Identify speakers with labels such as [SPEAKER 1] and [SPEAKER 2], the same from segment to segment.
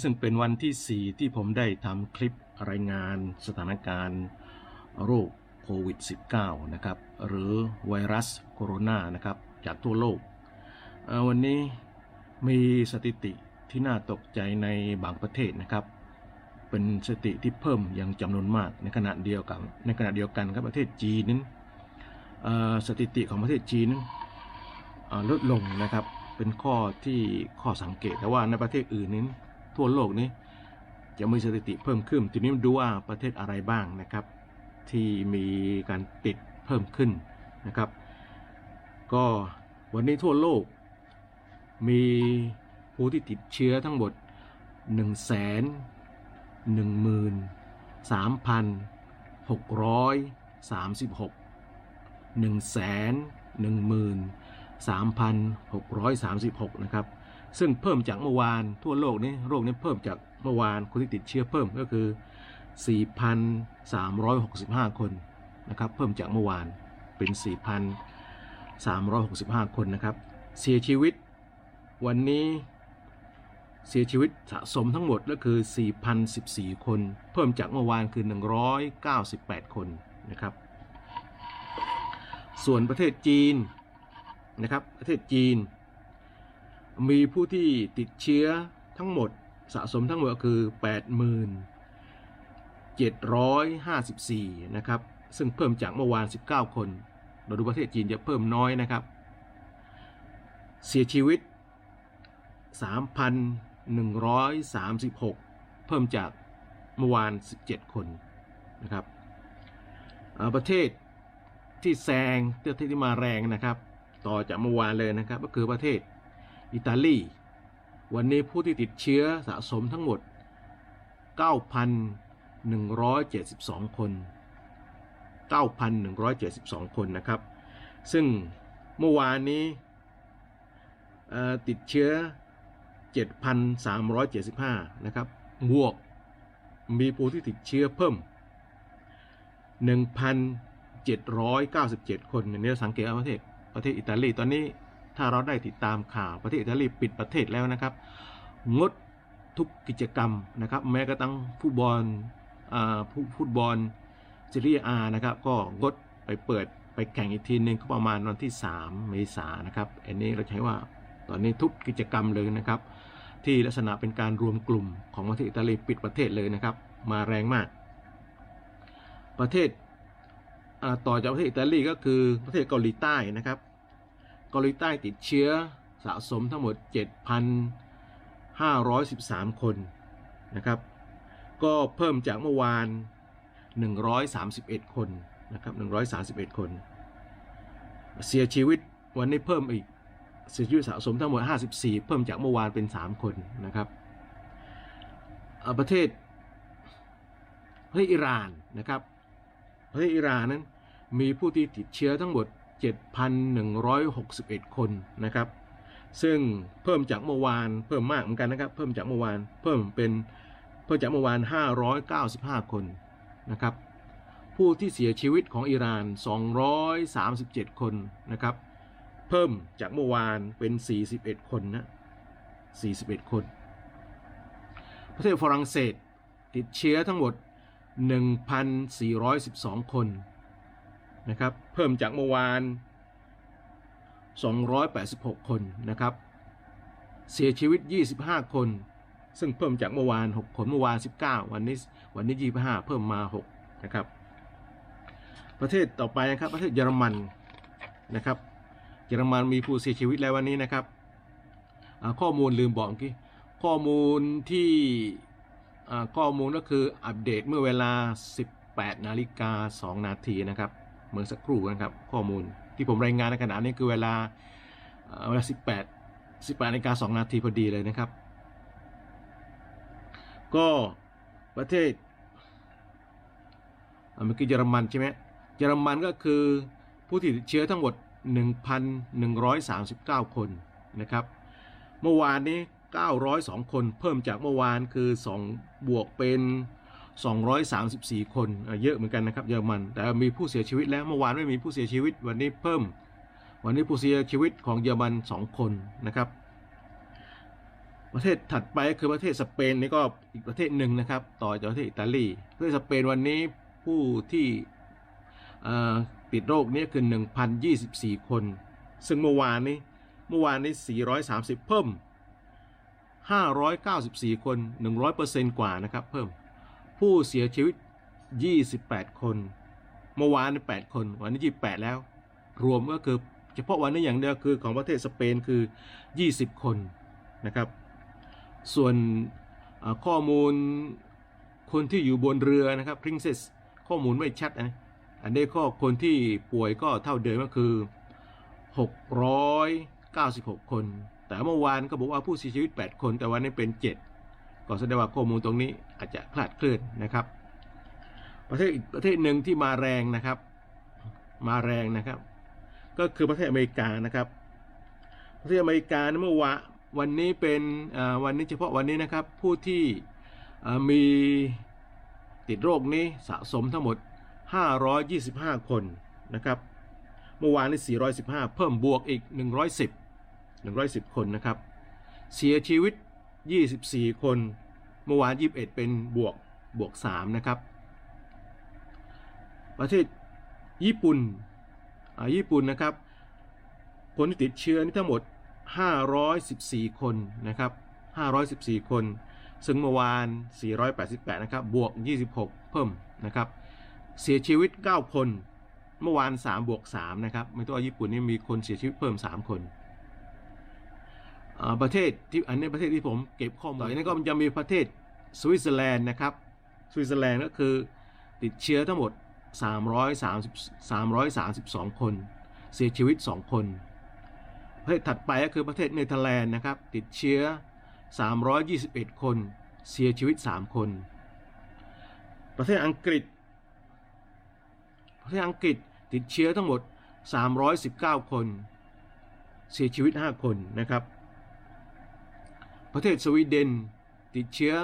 [SPEAKER 1] ้ซึ่งเป็นวันที่ 4 ที่ผมได้ทำคลิปรายงานสถานการณ์โรคโควิด -19 นะครับ หรือไวรัสโคโรนานะครับ จากทั่วโลก วันนี้มีสถิติที่น่าตกใจในบางประเทศนะครับ เป็นสถิติที่เพิ่มอย่างจำนวนมากในขณะเดียวกันในขณะเดียวกันครับประเทศจีนนั้นสถิติของประเทศจีนลดลงนะครับ เป็นข้อที่ข้อสังเกตแต่ว่าในประเทศอื่นนั้น ทั่วโลกนี้ จะมีสถิติเพิ่มขึ้น ทีนี้มาดูว่าประเทศอะไรบ้างนะครับ ที่มีการติดเพิ่มขึ้นนะครับ ก็วันนี้ทั่วโลก มีผู้ที่ติดเชื้อทั้งหมด 1 1 3 6 3 6 1 1 3,636 นะครับ ซึ่งเพิ่มจากเมื่อวานทั่วโลกนี้โรคนี้เพิ่มจากเมื่อวานคนที่ติดเชื้อเพิ่มก็คือ 4,365 คนนะครับเพิ่มจากเมื่อวานเป็น 4,365 คนนะครับ เสียชีวิตวันนี้เสียชีวิตสะสมทั้งหมดก็คือ 4,014 คน เพิ่มจากเมื่อวานคือ 198 คนนะครับ ส่วนประเทศจีนนะครับ ประเทศจีน มีผู้ที่ติดเชื้อทั้งหมดสะสมทั้งหมดก็คือ 8754 นะครับ ซึ่งเพิ่มจากเมื่อวาน 19 คน เราดูประเทศจีนจะเพิ่มน้อยนะครับ เสียชีวิต 3,136 เพิ่มจากเมื่อวาน 17 คนนะครับ ประเทศที่แซงประเทศที่มาแรงนะครับ ต่อจากเมื่อวานเลยนะครับ ก็คือประเทศ อิตาลี วันนี้ผู้ที่ติดเชื้อสะสมทั้งหมด 9,172 คน 9,172 คนนะครับ ซึ่งเมื่อวานนี้ติดเชื้อ 7,375 นะครับ บวกมีผู้ที่ติดเชื้อเพิ่ม 1,797 คนอันนี้เราสังเกตประเทศประเทศอิตาลีตอนนี้ ถ้าเราได้ติดตามข่าวประเทศอิตาลีปิดประเทศแล้วนะครับ งดทุกกิจกรรมนะครับ แม้กระทั่งฟุตบอลอ่าฟุฟุตบอลซีเรียอานะครับ ก็งดไปเปิดไปแข่งอีกทีหนึ่งก็ประมาณวันที่ 3 เมษายนนะครับ อันนี้เราใช้ว่าตอนนี้ทุกกิจกรรมเลยนะครับ ที่ลักษณะเป็นการรวมกลุ่มของประเทศอิตาลีปิดประเทศเลยนะครับ มาแรงมาก ประเทศต่อจากประเทศอิตาลีก็คือประเทศเกาหลีใต้นะครับ เกาหลีใต้ติดเชื้อสะสมทั้งหมด 7,513 คนนะครับ ก็เพิ่มจากเมื่อวาน 131 คนนะครับ 131 คน เสียชีวิตวันนี้เพิ่มอีก เสียชีวิตสะสมทั้งหมด 54 เพิ่มจากเมื่อวานเป็น 3 คนนะครับเอ่อประเทศประเทศอิหร่านนะครับ ประเทศอิหร่านนั้นมีผู้ที่ติดเชื้อทั้งหมด 7,161 คนนะครับ ซึ่งเพิ่มจากเมื่อวานเพิ่มมากเหมือนกันนะครับ เพิ่มจากเมื่อวานเพิ่มเป็นเพิ่มจากเมื่อวาน 595 คนนะครับ ผู้ที่เสียชีวิตของอิหร่าน 237 คนนะครับ เพิ่มจากเมื่อวานเป็น 41 คนนะ41 คน ประเทศฝรั่งเศสติดเชื้อทั้งหมด 1,412 คน นะครับเพิ่มจากเมื่อวาน 286 คนนะครับ เสียชีวิต 25 คน ซึ่งเพิ่มจากเมื่อวาน 6 คนเมื่อวาน 19 วันนี้วันนี้ 25 เพิ่มมา 6 นะครับ ประเทศต่อไปนะครับประเทศเยอรมันนะครับ เยอรมันมีผู้เสียชีวิตแล้ววันนี้นะครับข้อมูลลืมบอกเมื่อกี้ข้อมูลที่ข้อมูลก็คืออัปเดตเมื่อเวลา 18 นาฬิกา 2 นาทีนะครับ เมื่อสักครู่นะครับ ข้อมูลที่ผมรายงานในขณะนี้คือเวลาเวลา 18 18นาฬิกา2นาทีพอดีเลยนะครับ ก็ประเทศอเมื่อกี้เยอรมันใช่ไหมเยอรมันก็คือผู้ติดเชื้อทั้งหมด 1,139 คนนะครับ เมื่อวานนี้ 902 คนเพิ่มจากเมื่อวานคือ 2 บวกเป็น 234 คนเอ่อเยอะเหมือนกันนะครับเยอรมัน แต่มีผู้เสียชีวิตแล้วเมื่อวานไม่มีผู้เสียชีวิต วันนี้เพิ่ม วันนี้ผู้เสียชีวิตของเยอรมัน 2 คนนะครับ ประเทศถัดไปก็คือประเทศสเปนนี่ก็อีกประเทศหนึ่งนะครับ ต่อจากประเทศอิตาลีประเทศสเปนวันนี้ผู้ที่ติดโรคนี้คือ1,024 คน ซึ่งเมื่อวานนี้เมื่อวานนี้ 430 เพิ่ม 594 คน 100%กว่านะครับเพิ่ม ผู้เสียชีวิต 28 คน เมื่อวาน8คน วันนี้28 แล้ว รวมก็คือเฉพาะวันนี้อย่างเดียวคือของประเทศสเปนคือ 20 คนนะครับ ส่วนข้อมูลคนที่อยู่บนเรือนะครับ Princess ข้อมูลไม่ชัดนะอันนี้ข้อคนที่ป่วยก็เท่าเดิมก็คือ 696 คน แต่เมื่อวานก็บอกว่าผู้เสียชีวิต 8 คน แต่วันนี้เป็น 7 ก็แสดงว่าข้อมูลตรงนี้อาจจะคลาดเคลื่อนนะครับ ประเทศอีกประเทศหนึ่งที่มาแรงนะครับ มาแรงนะครับ ก็คือประเทศอเมริกานะครับ ประเทศอเมริกาเมื่อวานวันนี้เป็นวันนี้เฉพาะวันนี้นะครับ ผู้ที่มีติดโรคนี้สะสมทั้งหมด 525 คนนะครับ เมื่อวานนี้ 415 เพิ่มบวกอีก 110 110 คนนะครับ เสียชีวิต 24 คน เมื่อวาน 21 เป็นบวกบวก 3 นะครับ ประเทศญี่ปุ่นญี่ปุ่นนะครับ คนที่ติดเชื้อนี่ทั้งหมด 514 คนนะครับ 514 คน ซึ่งเมื่อวาน 488 นะครับ บวก 26 เพิ่มนะครับ เสียชีวิต 9 คน เมื่อวาน 3 บวก 3 นะครับ ไม่ต้องว่าญี่ปุ่นนี่มีคนเสียชีวิตเพิ่ม 3 คน ประเทศที่อันนี้ประเทศที่ผมเก็บข้อมูลอันนี้ก็มันจะมีประเทศสวิตเซอร์แลนด์นะครับสวิตเซอร์แลนด์ก็คือติดเชื้อทั้งหมด 330 332 คน เสียชีวิต 2 คน ประเทศถัดไปก็คือประเทศเนเธอร์แลนด์นะครับติดเชื้อ 321 คน เสียชีวิต 3 คน ประเทศอังกฤษ ประเทศอังกฤษติดเชื้อทั้งหมด 319 คน เสียชีวิต 5 คนนะครับ ประเทศสวีเดนติดเชื้อ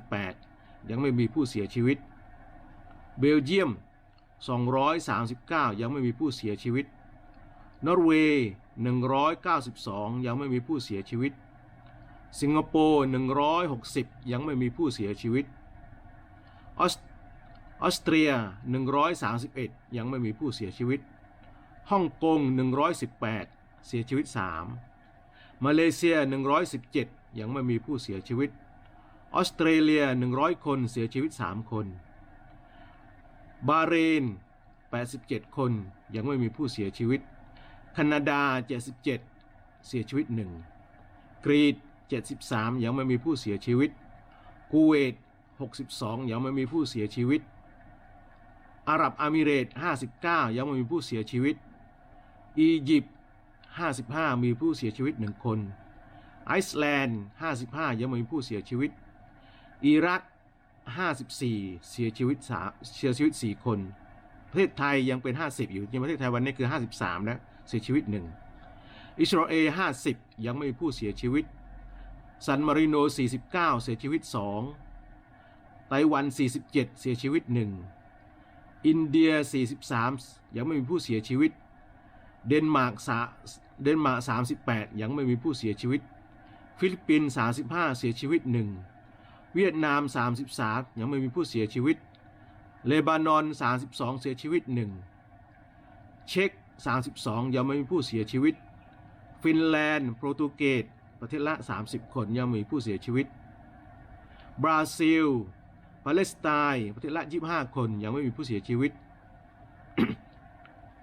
[SPEAKER 1] 248 ยังไม่มีผู้เสียชีวิต เบลเยียม 239 ยังไม่มีผู้เสียชีวิต นอร์เวย์ 192 ยังไม่มีผู้เสียชีวิต สิงคโปร์ 160 ยังไม่มีผู้เสียชีวิต ออสออสเตรีย 131 ยังไม่มีผู้เสียชีวิต ฮ่องกง 118 เสียชีวิต 3 มาเลเซีย 117 ยังไม่มีผู้เสียชีวิต ออสเตรเลีย 100 คนเสียชีวิต 3 คน บาเรน 87 คนยังไม่มีผู้เสียชีวิต แคนาดา 77 เสียชีวิต 1 กรีซ73 ยังไม่มีผู้เสียชีวิตคูเวต 62 ยังไม่มีผู้เสียชีวิต อาหรับอามิเรต 59 ยังไม่มีผู้เสียชีวิต อียิปต์ 55 มีผู้เสียชีวิต 1 คน ไอซ์แลนด์ 55 ยังไม่มีผู้เสียชีวิต อิรัก 54 เสียชีวิต3เสียชีวิต 4 คน ประเทศไทยยังเป็น 50 อยู่จริงประเทศไทยวันนี้คือ 53 แล้ว เสียชีวิต 1 อิสราเอล 50 ยังไม่มีผู้เสียชีวิต ซันมาริโน 49 เสียชีวิต 2 ไต้หวัน 47 เสียชีวิต 1 อินเดีย 43 ยังไม่มีผู้เสียชีวิตเดนมาร์กสา เดนมาร์ก38 ยังไม่มีผู้เสียชีวิต ฟิลิปปินส์35 เสียชีวิต 1 เวียดนาม 33 ยังไม่มีผู้เสียชีวิต เลบานอน 32 เสียชีวิต 1 เช็ก32 ยังไม่มีผู้เสียชีวิต ฟินแลนด์ โปรตุเกส ประเทศละ 30 คนยังมีผู้เสียชีวิต บราซิล ปาเลสไตน์ ประเทศละ 25 คนยังไม่มีผู้เสียชีวิต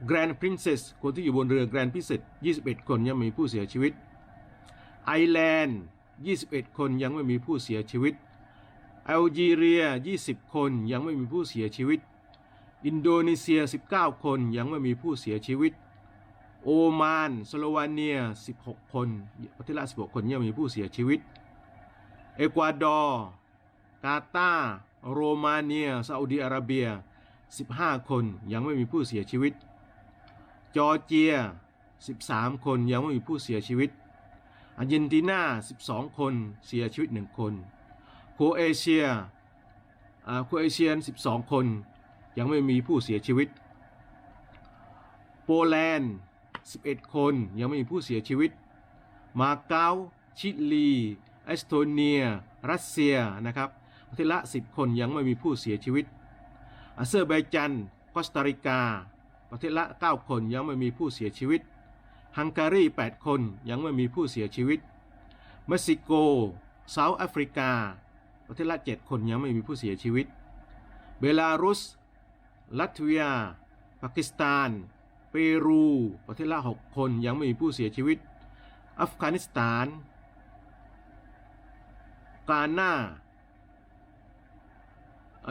[SPEAKER 1] แกรนด์พรินเซสคนที่อยู่บนเรือแกรนด์พิเศษ21 คนยังมีผู้เสียชีวิต ไอร์แลนด์ 21 คนยังไม่มีผู้เสียชีวิตแอลจีเรีย 20 คนยังไม่มีผู้เสียชีวิต อินโดนีเซีย 19 คนยังไม่มีผู้เสียชีวิต โอมานสโลวาเนีย 16 คนประเทศละ16 คนยังมีผู้เสียชีวิต เอกวาดอร์ กาตาร์โรมาเนียซาอุดีอาระเบีย 15 คนยังไม่มีผู้เสียชีวิต จอร์เจีย 13 คนยังไม่มีผู้เสียชีวิต อาร์เจนตินา 12 คนเสียชีวิต 1 คน โคเอเชียอ่าโครเอเชีย 12 คนยังไม่มีผู้เสียชีวิต โปแลนด์ 11 คนยังไม่มีผู้เสียชีวิต มาเก๊า ชิลี เอสโตเนีย รัสเซียนะครับประเทศละ 10 คนยังไม่มีผู้เสียชีวิตอาเซอร์ไบจัน คอสตาริกา ประเทศละ 9 คนยังไม่มีผู้เสียชีวิต ฮังการี 8 คนยังไม่มีผู้เสียชีวิต เม็กซิโกเซาท์แอฟริกา ประเทศละ 7 คนยังไม่มีผู้เสียชีวิต เบลารุส ลัตเวีย ปากีสถาน เปรู ประเทศละ 6 คนยังไม่มีผู้เสียชีวิต อัฟกานิสถาน กาหน้า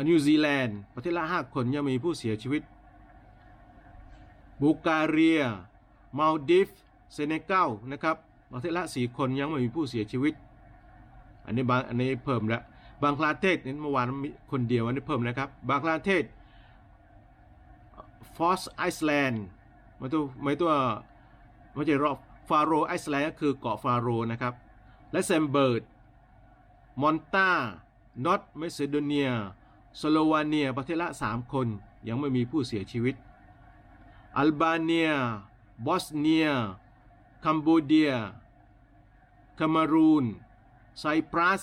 [SPEAKER 1] นิวซีแลนด์ ประเทศละ 5 คนยังมีผู้เสียชีวิต บูการียมาลดิฟเซเนกัลนะครับประเทศละ4คนยังไม่มีผู้เสียชีวิต อันนี้บางอันนี้เพิ่มแล้วบางคลาเทศนี่เมื่อวานมีคนเดียวอันนี้เพิ่มนะครับบางคลาเทศฟอสไอซ์แลนด์ไม่ตัวไม่ตัวไม่ใช่รอบฟาโรไอซ์แลนด์ก็คือเกาะฟาโรนะครับและเซมเบิร์ดมอนตานอตเมซิโดเนียสโลวาเนียประเทศละ 3 คนยังไม่มีผู้เสียชีวิต อัลบาเนีย บอสเนีย คัมโบเดียคามารูน ไซปรัส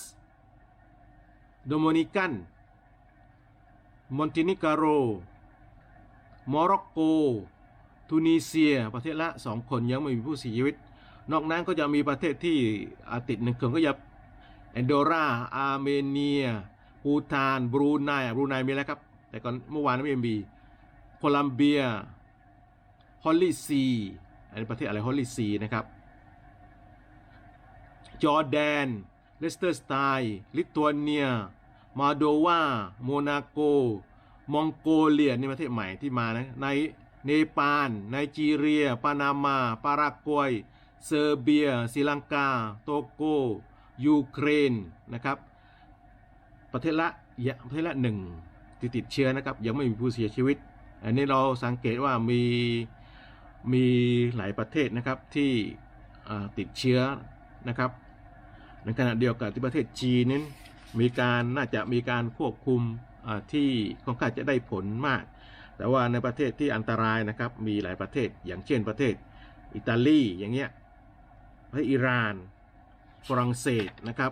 [SPEAKER 1] โดมินิกัน มอนตินิการโร โมร็อกโก ทูนิเซีย ประเทศละ2คนยังไม่มีผู้เสียชีวิต นอกนั้นก็จะมีประเทศที่อติดหนึ่งคนก็จะแอนโดราอาร์เมเนียปูตาน บรูไนบรูไนมีแล้วครับ แต่ก่อนเมื่อวานไม่มีโคลัมเบีย ฮอลลีซีอันนี้ประเทศอะไรฮอลลีซีนะครับจอร์แดน เลสเตอร์สไตน์ลิทัวเนีย มาโดวา โมนาโก มองโกเลียนี่ประเทศใหม่ที่มานะ ในเนปาล ไนจีเรีย ปานามา ปารากวัย เซอร์เบียศรีลังกา โตโก ยูเครน นะครับ ประเทศละย่าประเทศละหนึ่งที่ติดเชื้อนะครับ ยังไม่มีผู้เสียชีวิต อันนี้เราสังเกตว่ามี มีหลายประเทศนะครับที่ติดเชื้อนะครับในขณะเดียวกันที่ประเทศจีนนั้นมีการน่าจะมีการควบคุมที่ค่อนข้างจะได้ผลมาก แต่ว่าในประเทศที่อันตรายนะครับมีหลายประเทศอย่างเช่นประเทศอิตาลีอย่างเงี้ยประเทศอิหร่าน ฝรั่งเศสนะครับ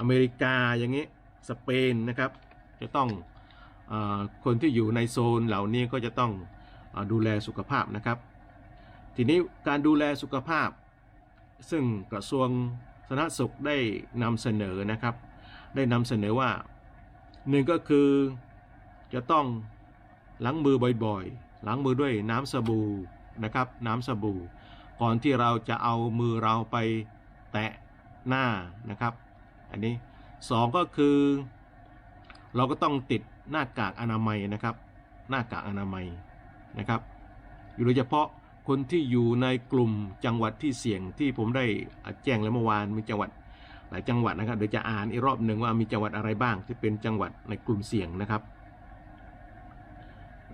[SPEAKER 1] อเมริกาอย่างนี้ยสเปนนะครับจะต้องอคนที่อยู่ในโซนเหล่านี้ก็จะต้อง ดูแลสุขภาพนะครับ ทีนี้การดูแลสุขภาพ ซึ่งกระทรวงสาธารณสุขได้นำเสนอนะครับ ได้นำเสนอว่าหนึ่งก็คือจะต้องล้างมือบ่อยๆล้างมือด้วยน้ำสบู่นะครับน้ำสบู่ ก่อนที่เราจะเอามือเราไปแตะหน้านะครับ อันนี้สองก็คือ เราก็ต้องติดหน้ากากอนามัยนะครับ หน้ากากอนามัย นะครับโดยเฉพาะคนที่อยู่ในกลุ่มจังหวัดที่เสี่ยงที่ผมได้แจ้งแล้วเมื่อวานมีจังหวัดหลายจังหวัดนะครับเดี๋ยวจะอ่านอีกรอบหนึ่งว่ามีจังหวัดอะไรบ้างที่เป็นจังหวัดในกลุ่มเสี่ยงนะครับ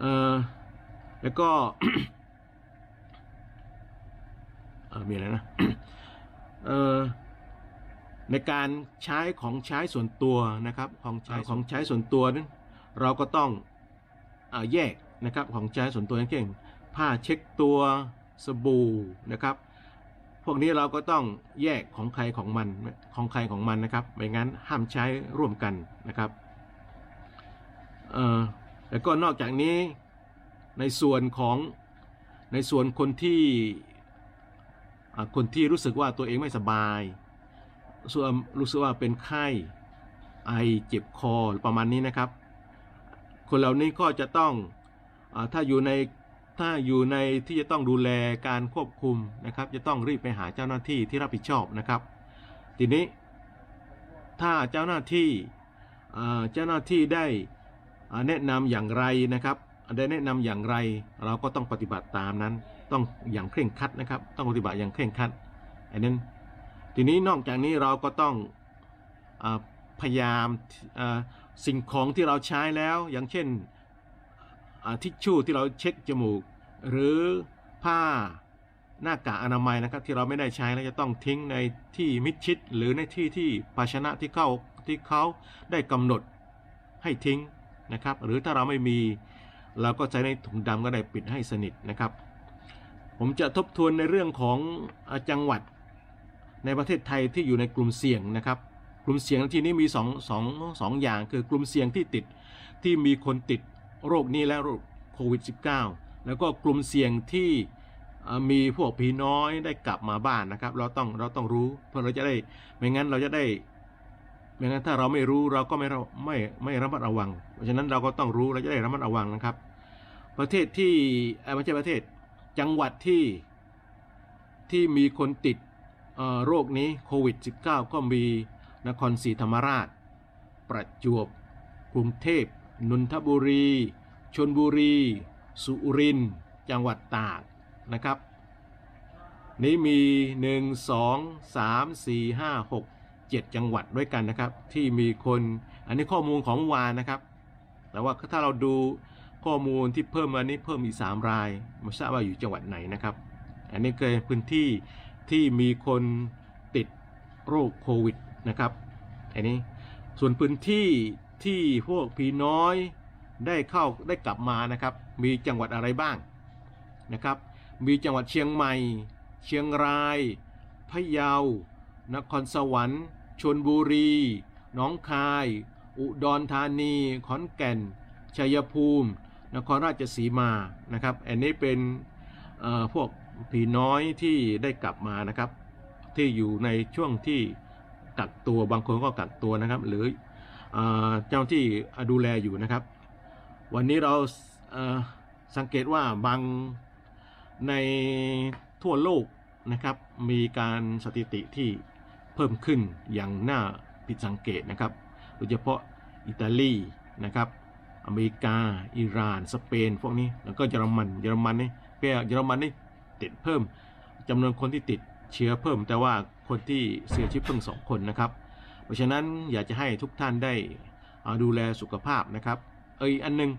[SPEAKER 1] เอ่อแล้วก็เออมีอะไรนะเอ่อในการใช้ของใช้ส่วนตัวนะครับของใช้ของใช้ส่วนตัวนั้นเราก็ต้องอแยก นะครับของใช้ส่วนตัวอย่างเช่นผ้าเช็คตัวสบู่นะครับ พวกนี้เราก็ต้องแยกของใครของมันของใครของมันนะครับไม่งั้นห้ามใช้ร่วมกันนะครับเอ่อแล้วก็นอกจากนี้ในส่วนของในส่วนคนที่คนที่รู้สึกว่าตัวเองไม่สบายส่วนรู้สึกว่าเป็นไข้ไอเจ็บคอประมาณนี้นะครับ คนเหล่านี้ก็จะต้อง ถ้าอยู่ในถ้าอยู่ในที่จะต้องดูแลการควบคุมนะครับ จะต้องรีบไปหาเจ้าหน้าที่ที่รับผิดชอบนะครับ ทีนี้ถ้าเจ้าหน้าที่เจ้าหน้าที่ได้แนะนำอย่างไรนะครับได้แนะนำอย่างไร เราก็ต้องปฏิบัติตามนั้น ต้องอย่างเคร่งครัดนะครับ ต้องปฏิบัติอย่างเคร่งครัดอันนั้นทีนี้นอกจากนี้เราก็ต้องอพยายามสิ่งของที่เราใช้แล้ว อย่างเช่น ทิชชู่ที่เราเช็ดจมูก หรือผ้าหน้ากากอนามัยนะครับ ที่เราไม่ได้ใช้แล้วจะต้องทิ้งในที่มิดชิด หรือในที่ที่ภาชนะที่เขาที่เขาได้กำหนดให้ทิ้งนะครับ หรือถ้าเราไม่มีเราก็ใช้ในถุงดำก็ได้ปิดให้สนิทนะครับ ผมจะทบทวนในเรื่องของจังหวัดในประเทศไทยที่อยู่ในกลุ่มเสี่ยงนะครับ กลุ่มเสี่ยงที่นี้มีสองสองสองอย่างคือกลุ่มเสี่ยงที่ติดที่มีคนติด โรคนี้และโรคโควิด -19 แล้วก็กลุ่มเสี่ยงที่มีพวกผีน้อยได้กลับมาบ้านนะครับ เราต้องเราต้องรู้ เพื่อเราจะได้ไม่งั้นเราจะได้ไม่งั้นถ้าเราไม่รู้เราก็ไม่เราไม่ไม่ระมัดระวัง เพราะฉะนั้นเราก็ต้องรู้เราจะได้ระมัดระวังนะครับ ประเทศที่ไม่ใช่ประเทศจังหวัดที่ที่มีคนติดโรคนี้โควิด -19 ก็มีนครศรีธรรมราช ประจวบกรุงเทพ นนทบุรี ชนบุรี สุรินทร์จังหวัดตากนะครับ นี้มี 1 2 3 4 5 6 7 จังหวัดด้วยกันนะครับ ที่มีคนอันนี้ข้อมูลของเมื่อวานนะครับ แต่ว่าถ้าเราดูข้อมูลที่เพิ่มมานี้เพิ่มอีก 3 รายไม่ทราบว่าอยู่จังหวัดไหนนะครับ อันนี้เคือพื้นที่ที่มีคนติดโรคโควิดนะครับอันนี้ส่วนพื้นที่ ที่พวกผีน้อยได้เข้าได้กลับมานะครับ มีจังหวัดอะไรบ้างนะครับ มีจังหวัดเชียงใหม่ เชียงรายพะเยา นครสวรรค์ชนบุรี หนองคาย อุดรธานี ขอนแก่น ชัยภูมิ นครราชสีมานะครับ อันนี้เป็นพวกผีน้อยที่ได้กลับมานะครับ ที่อยู่ในช่วงที่กักตัวบางคนก็กักตัวนะครับ หรือ เจ้าที่ดูแลอยู่นะครับ วันนี้เราสังเกตว่าบางในทั่วโลกนะครับ มีการสถิติที่เพิ่มขึ้นอย่างน่าผิดสังเกตนะครับโดยเฉพาะอิตาลีนะครับ อเมริกา อิหร่าน สเปน พวกนี้ แล้วก็เยอรมัน เยอรมันนี่เปียเยอรมันนี่ติดเพิ่มจำนวนคนที่ติดเชื้อเพิ่ม แต่ว่าคนที่เสียชีวิตเพิ่งสองคนนะครับ เพราะฉะนั้นอยากจะให้ทุกท่านได้ดูแลสุขภาพนะครับ เอยอันหนึง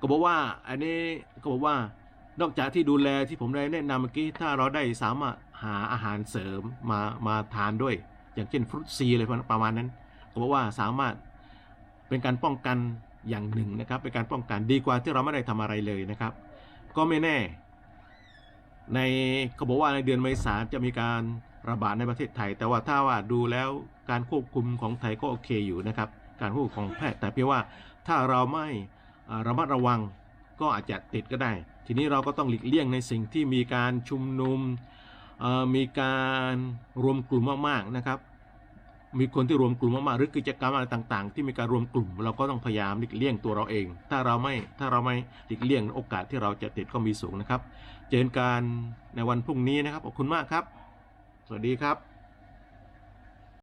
[SPEAKER 1] ก็บอกว่าอันนี้ก็บอกว่านอกจากที่ดูแลที่ผมได้แนะนำเมื่อกี้ถ้าเราได้สามารถหาอาหารเสริมมามาทานด้วย อย่างเช่นฟรุตซีอะไรประมาณนั้น ก็บอกว่าสามารถเป็นการป้องกันอย่างหนึ่งนะครับ เป็นการป้องกันดีกว่าที่เราไม่ได้ทำอะไรเลยนะครับ ก็ไม่แน่ ในเขาบอกว่าในเดือนเมษาจะมีการ ระบาดในประเทศไทย แต่ว่าถ้าว่าดูแล้วการควบคุมของไทยก็โอเคอยู่นะครับ การควบคุมของแพทย์แต่เพียงว่าถ้าเราไม่ระมัดระวังก็อาจจะติดก็ได้ ทีนี้เราก็ต้องหลีกเลี่ยงในสิ่งที่มีการชุมนุมมีการรวมกลุ่มมากๆนะครับ มีคนที่รวมกลุ่มมากๆหรือกิจกรรมอะไรต่าง ๆ ที่มีการรวมกลุ่ม เราก็ต้องพยายามหลีกเลี่ยงตัวเราเอง ถ้าเราไม่ถ้าเราไม่หลีกเลี่ยงโอกาสที่เราจะติดก็มีสูงนะครับ เจอกันในวันพรุ่งนี้นะครับขอบคุณมากครับ สวัสดีครับ